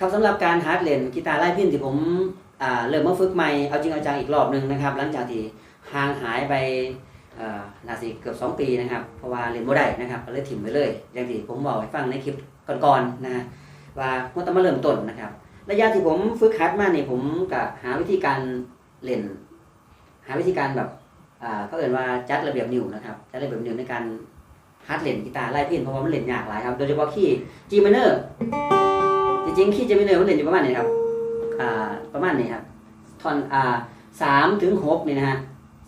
ครับสำหรับการฮาร์ดเลนกีตาร์ไล่พินที่ผมเริ่มมาฝึกใหม่เอาจริงเอาจังอีกรอบหนึ่งนะครับ หลังจากที่ห่างหายไปเอ่อนาสิเกือบ 2 ปีนะครับ เพราะว่าเรียนบ่ได้นะครับก็เลยถิ่มไปเลย อย่างที่ผมบอกให้ฟังในคลิปก่อนๆนะฮะว่าเมื่อต้องมาเริ่มต้นนะครับระยะที่ผมฝึกฮัดมาเนี่ยผมก็หาวิธีการเล่น หาวิธีการแบบอ่าก็เอ่นว่าจัดระเบียบนิ้วนะครับจัดระเบียบนิ้วในการฮัดเล่นกีตาร์ไล่พินเพราะว่ามันเล่นยากหลายครับโดยเฉพาะคีย์ G minor จริงๆคีย์ G minor มันเล่นอยู่ประมาณนี้ครับอ่าประมาณนี้ครับท่อนอ่าสามถึงหกนี่นะฮะ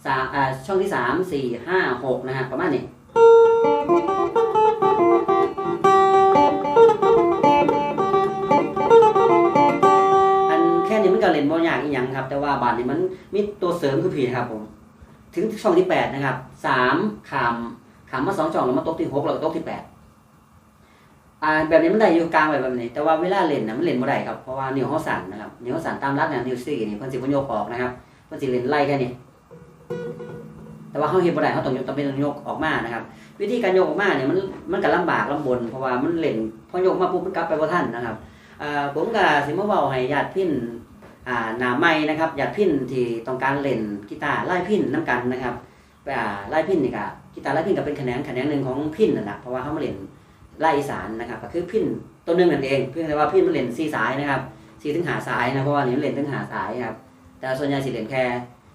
สามอ่าช่องที่สามสี่ห้าหกนะฮะประมาณนี้อันแค่นี้มันก็เล่นบ่ยากอีหยังครับ แต่ว่าบาทนี้มันมีตัวเสริมคือผีนะครับผม ถึงช่องที่แปดนะครับสามขามขามมาสองช่องแล้วมาตกที่หกแล้วก็ตกที่แปด อ่าแบบนี้มันได้อยู่กลางไว้แบบนี้ แต่ว่าเวลาเล่นนะมันเล่นบ่ได้ครับ เพราะว่านิ้วเขาสั่นนะครับ นิ้วเขาสั่นตามรักเนี่ยนิ้วซี่นี่เพิ่นสิบ่ยกออกนะครับ เพิ่นสิเล่นไล่แค่นี้ แต่ว่าเขาเฮ็ดบ่ได้เขาต้องยกต้องเป็นต้องยกออกมานะครับ วิธีการยกออกมาเนี่ยมันมันก็ลำบากลำบน เพราะว่ามันเล่นพอยกมาปุ๊บมันกลับไปบ่ทันนะครับอ่าผมก็สิมาเว้าให้ญาติพินอ่าหน้าใหม่นะครับญาติพินที่ต้องการเล่นกีตาร์ไล่พินนํกันนะครับอ่าไล่พินนี่ก็กีตาร์ไล่พินก็เป็นแขนงแขนงหนึ่งของพินนั่นแหละเพราะว่าเขามาเล่น ไล่อีสานนะครับก็คือพินตัวนึงนั่นเองเพียงแต่ว่าพินมันเล่นสี่สายนะครับสี่ถึงหาสายนะเพราะว่านี่นเล่นถึงหาสายครับแต่ส่วนใหญ่สิเล่นแค่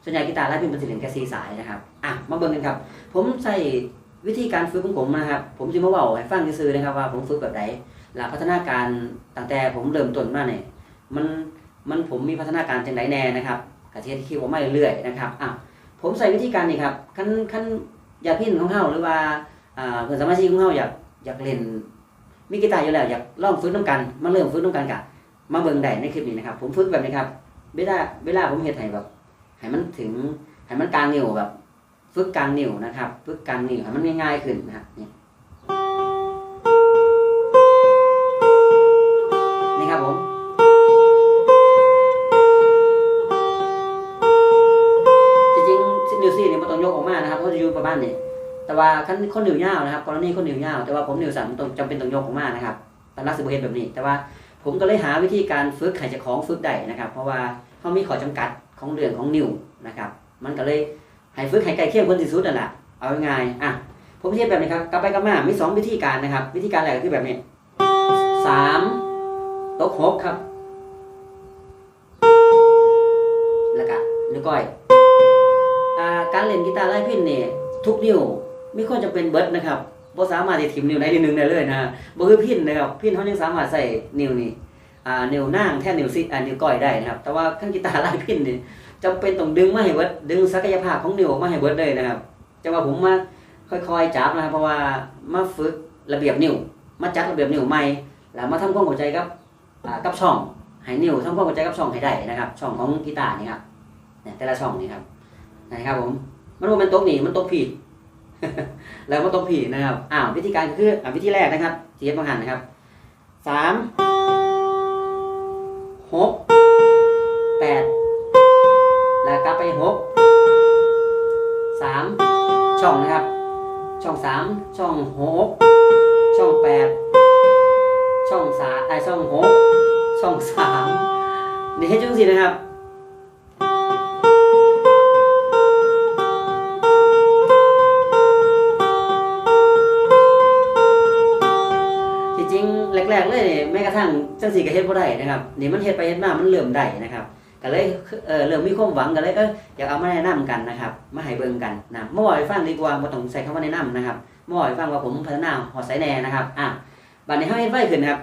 ส่วนใหญ่กีตาร์ไล่พินมันสิเล่นแค่สี่สายนะครับอะมาเบิ่งกันครับ ผมใช้วิธีการฝึกของผมนะครับ ผมจะมาเว้าให้ฟังซื่อๆนะครับว่าผมฝึกแบบไหนหลักพัฒนาการตั้งแต่ผมเริ่มต้นมาเนี่ยมันมันผมมีพัฒนาการจังไดแน่นะครับกระเทียที่คิดว่ามาเรื่อยๆนะครับอะผมใส่วิธีการนี่ครับขั้นขั้นอยากพินของเฮาหรือว่าอ่าเพื่อนสมาชิกของเฮาอยาก อยากเล่นมีกีตาร์อยู่แล้วอยากลองฝึกน้ำกัน มาเริ่มฝึกน้ำกันกะมาเบิ่งได้ในคลิปนี้นะครับ ผมฝึกแบบนี้ครับ เวลาเวลาผมเห็ดให้แบบให้มันถึงให้มันกลางนิ้วแบบ ฝึกกลางนิ้วนะครับ ฝึกกลางนิ้วให้มันง่ายๆขึ้นนะครับนี่ย แต่ว่าคันคนหนิวยาวนะครับกรณีคนหนิวยาว แต่ว่าผมหนิวสันต้องจำเป็นต้องยกออกมานะครับตามรักสิบเฮ็ดแบบนี้ แต่ว่าผมก็เลยหาวิธีการฝึกให้เจ้าของฝึกได้นะครับ เพราะว่าเขามีข้อจำกัดของเรื่องของนิวนะครับ มันก็เลยให้ฝึกให้ใกล้เคียงคนที่สุดนั่นแหละเอาง่ายๆอะผมเทียบแบบนี้ครับกลับไปกลับมามีสองวิธีการนะครับ วิธีการแรกคือแบบนี้สามตกหกครับ แล้วก็นิ้วก้อยอการเล่นกีตาร์ไล่พินเนี่ยทุกนิ้ว มีความจำเป็นเบิดนะครับบ่สามารถที่ถิ่มนิ้วใดนิ้วหนึงได้เลยนะบ่คือพินนะครับพินเขายังสามารถใส่นิ้วนี่อ่านิ้วนางแทนนิ้วซิอ่านิ้วก้อยได้นะครับ แต่ว่าขั้นกีตาร์ไล่พินนี่จำเป็นต้องดึงมาให้เบิดดึงศักยภาพของนิ้วออกมาให้เบิดเลยนะครับจะว่าผมมาค่อยๆจับนะครับเพราะว่ามาฝึกระเบียบนิ้วมาจัดระเบียบนิ้วใหม่แล้วมาทำความเข้าใจกับอ่ากับช่องให้นิ้วทำความเข้าใจกับช่องให้ได้นะครับ ช่องของกีตาร์นี่ครับเนี่ยแต่ละช่องนี่ครับนะครับผมมันว่ามันตกนี่มันตกผิด แล้วมันตกผิดนะครับอ้าววิธีการคืออ่าวิธีแรกนะครับเทียบมาหันนะครับสามหกแปดแล้วกลับไปหกสามช่องนะครับ ช่องสามช่องหกช่องแปดช่องสามไอช่องหกช่องสามนี่ให้จุงสินะครับ จังสีก็เฮ็ดบ่ได้นะครับนี่มันเฮ็ดไปเฮ็ดมามันเริ่มได้นะครับก็เลยเออเริ่มมีความหวังก็เลยเอออยากเอามาแนะนำกันนะครับมาให้เบิ่งกันนะมาบอกให้ฟังดีกว่าบ่ต้องใส่คำว่าแนะนำนะครับมาบอกให้ฟังว่าผมพัฒนาหอดสายแหน่นะครับอะบัดนี้เฮาเฮ็ดไวขึ้นครับ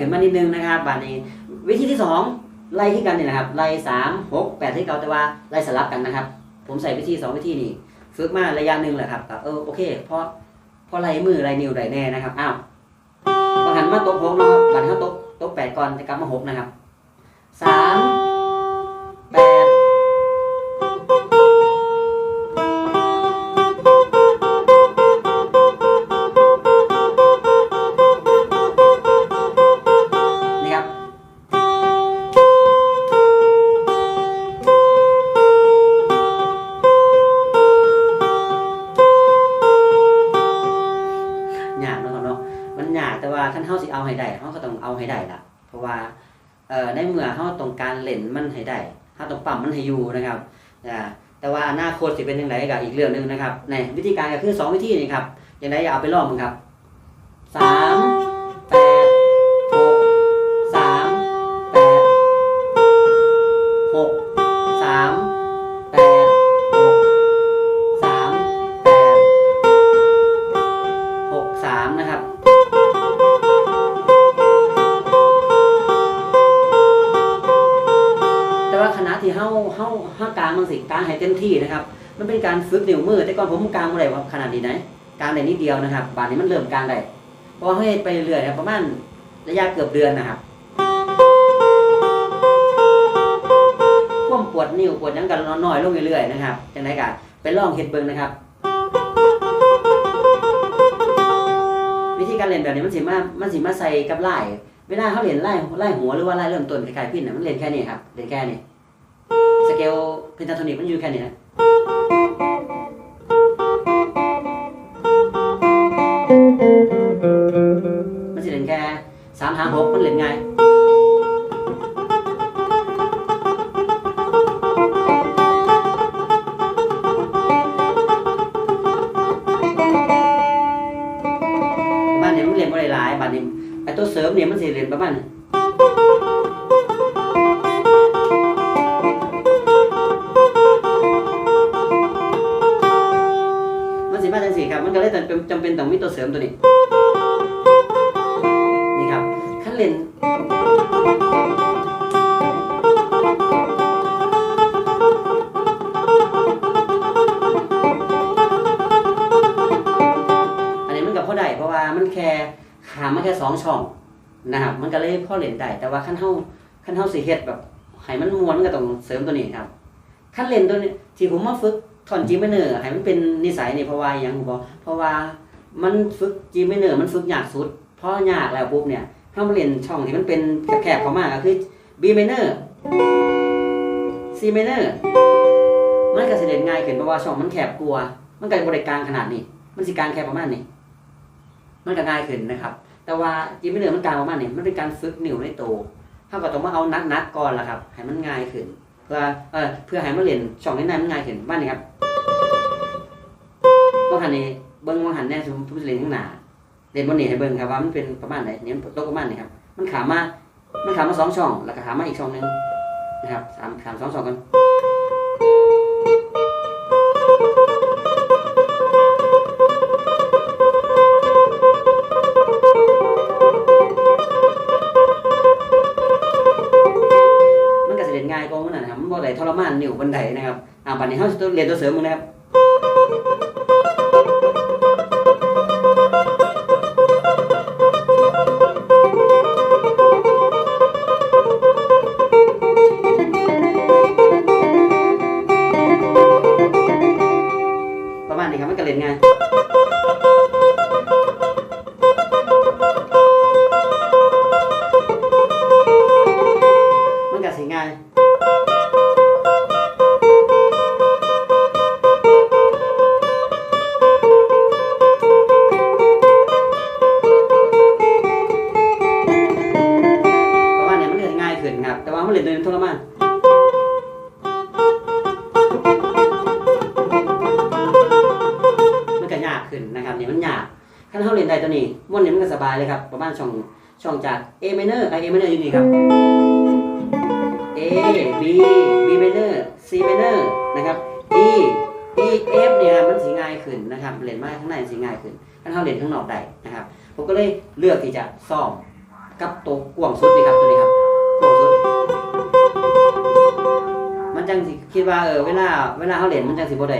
ขึ้นมานิดนึงนะครับบาดนี้วิธีที่สองไล่ที่กันเนี่ยนะครับไล่สามหกแปดที่เก่าแต่ว่าไล่สลับกันนะครับ ผมใส่วิธีสองวิธีนี้ฝึกมาระยะหนึ่งแหละครับก็เออโอเคพอพอไล่มือไล่นิ้วไล่แน่นะครับอ้าวบาหันมาตบหกนะครับบางหันเขาตบตบแปดก่อนจะกลับมาหกนะครับสาม ให้ได้เขาก็ต้องเอาให้ได้ล่ะเพราะว่าในเมื่อเขาต้องการเล่นมันให้ได้เขาต้องปั๊มมันให้อยู่นะครับแต่ว่าอนาคตสิเป็นยังไงกับอีกเรื่องหนึ่งนะครับในวิธีการก็คือสองวิธีนี่ครับยังไงอย่าเอาไปลอกมึงครับ ที่เฮาเฮาเฮากลางมันสิกลางให้เต็มที่นะครับ มันเป็นการฝึกนิ้วมือแต่ก่อนผมกลางบ่ได้ว่าขนาดนี้ไหนกลางได้นิดเดียวนะครับบาดนี้มันเริ่มกลางได้พราะว่าให้ไปเรื่อยประมาณระยะเกือบเดือนนะครับควมปวดนิ้วปวดยังกันน้อยลงเรื่อยๆนะครับจังไดก็ไปลองเฮ็ดเบิงนะครับ วิธีการเล่นแบบนี้มันสิมามันสิมาใส่กับไล่เวลาเขาเล่นไล่ไล่หัวหรือว่าไล่เริ่มต้นคล้ายๆพินนะมันเล่นแค่นี้ครับเล่นแค่นี้ สเกลเพนทาโทนิกมันอยู่แค่นี้นะมันสิเล่นแค่สามหางหกมันเล่นง่ายบ้านนี้มันเล่นบ่ได้หลายบ้านนี้ไอ้ตัวเสริมเนี่ยมันสิเล่นประมาณ เลยจำเป็นจำเป็นต้องมีตัวเสริมตัวนี้ นี่ครับขั้นเล่นอันนี้มันกับพ่อได้เพราะว่ามันแค่ขามมาแค่สองช่องนะครับ มันก็เลยพ่อเล่นได้แต่ว่าขั้นเท่าขั้นเท่าสีเฮ็ดแบบให้มันม้วนมันก็ต้องเสริมตัวนี้ครับขั้นเล่นตัวนี้ที่ผมมาฝึก ถอนจีไม่เนอให้มันเป็นนิสัยนี่เพราะว่าอย่างผมบอกเพราะว่ามันฝึกจีไม่เนอมันฝึกยากสุดเพอยากแล้วปุ๊บเนี่ยถ้ามาเล่นช่องที่มันเป็นแคบๆเขามาก็คือ B minor C minor มันก็สิเล่นง่ายขึ้นเพราะว่าช่องมันแคบกลัว มันก็บริกลางขนาดนี้ มันสิกางแคบประมาณนี้มันก็ง่ายขึ้นนะครับ แต่ว่า G minor มันกลางประมาณนี้มันเป็นการฝึกนิ้วในโตวเท่ากับต้องมาเอานักๆก่อนล่ะครับ ให้มันง่ายขึ้น เพื่อเออเพื่อให้มันเล่นช่องในนั้นมันง่ายขึ้นบ้านนี้ครับว่าหันนี้เบิ้งว่าหันแน่สมมติเล่นข้างหน้าเรียนบนนี้ให้เบิ้งครับว่ามันเป็นประมาณไหนเนี่ยมันตกประมาณนี้ครับมันขามามันขามาสองช่อง แล้วก็ขามาอีกช่องหนึ่งนะครับสามขามสองช่องกัน นนิ้วบันไดนะครับอ่าบัดนี้เฮาสิเรียนตัวเสริมมึงนะครับ เลยครับ ประมาณช่องช่องจาก A minor กับ A minor อยู่นี่ครับ A B B minor C minor นะครับ D E F เนี่ยมันสีง่ายขึ้นนะครับเรียนมาข้างในสีง่ายขึ้นขั้นเขาเรียนข้างนอกได้นะครับ ผมก็เลยเลือกที่จะซ่อมกับตัวกวางสุดนี่ครับตัวนี้ครับกวางสุด มันจังสิคิดว่าเออเวลาเวลาเขาเรียนมันจังสิบ่ได้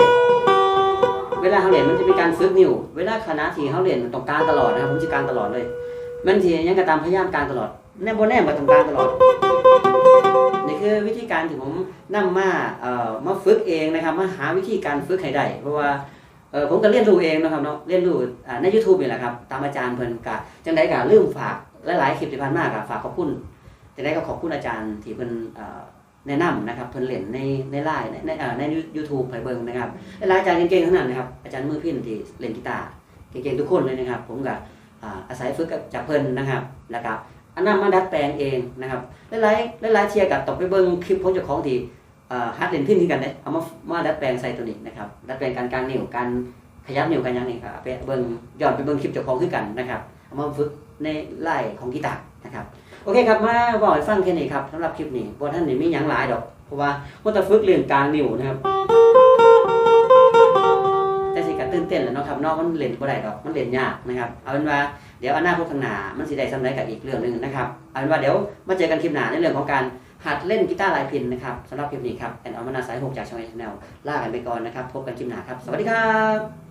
วลาเขาเรียนมันจะเป็นการฝึกนิ้วเวลาคณะที่เขาเรียนมันต้องการตลอดนะครับผมจะการตลอดเลย มันทียังกระตามพยายามการตลอดแน่บ่แน่มาต้องการตลอดนี่คือวิธีการที่ผมนำมาเอ่อมาฝึกเองนะครับมาหาวิธีการฝึกให้ได้เพราะว่าเออผมก็เรียนรู้เองนะครับเนาะเรียนรู้อ่าใน YouTube นี่แหละครับตามอาจารย์เพิ่นกะจังไดก็ลืมฝากหลายๆคลิปที่ผ่านมาก็ฝากขอบคุณจังไดก็ขอบคุณอาจารย์ที่เพิ่นเอ่อ แนะนำนะครับเพิ่นเล่นในในไลน์ในในเอ่อใน YouTube ให้เบิ่งนะครับหลายอาจารย์เก่งๆทั้งนั้นนะครับอาจารย์มือพินที่เล่นกีตาร์เก่งๆทุกคนเลยนะครับ ผมก็อาอาศัยฝึกจากเพิ่นนะครับแล้วก็อันนั้นมาดัดแปลงเองนะครับหลายๆหลายๆเทียกับต้องไปเบิ่งคลิปของเจ้าของที่อ่าฮัดเล่นพินที่กันเนี่ยเอามามาดัดแปลงใส่ตัวนี้นะครับดัดแปลงการกางนิ้วการขยับนิ้วกันย่างนี้ครับไปเบิ่งย้อนไปเบิ่งคลิปเจ้าของคือกันนะครับเอามาฝึกในไล่ของกีตาร์นะครับ โอเคครับมาบอกให้ฟังแค่นี้ครับสำหรับคลิปนี้บ่ท่านนี่มีหยังหลายดอก เพราะว่ามันจะฝึกเรื่องกางนิ้วนะครับแต่สิก็ตื่นเต้นแหล้วเนาะครับนอกมันเล่นบ่ได้ดอกมันเล่นยากนะครับเอาเป็นว่าเดี๋ยวอนาคตข้างหน้ามันสิได้สำเร็จกับอีกเรื่องหนึ่งนะครับเอาเป็นว่าเดี๋ยวมาเจอกันคลิปหน้าในเรื่องของการหัดเล่นกีตาร์ลายพินนะครับสำหรับคลิปนี้ครับแอนออมนาสายหกจากช่องแอนแนลลากันไปก่อนนะครับพบกันคลิปหน้าครับสวัสดีครับ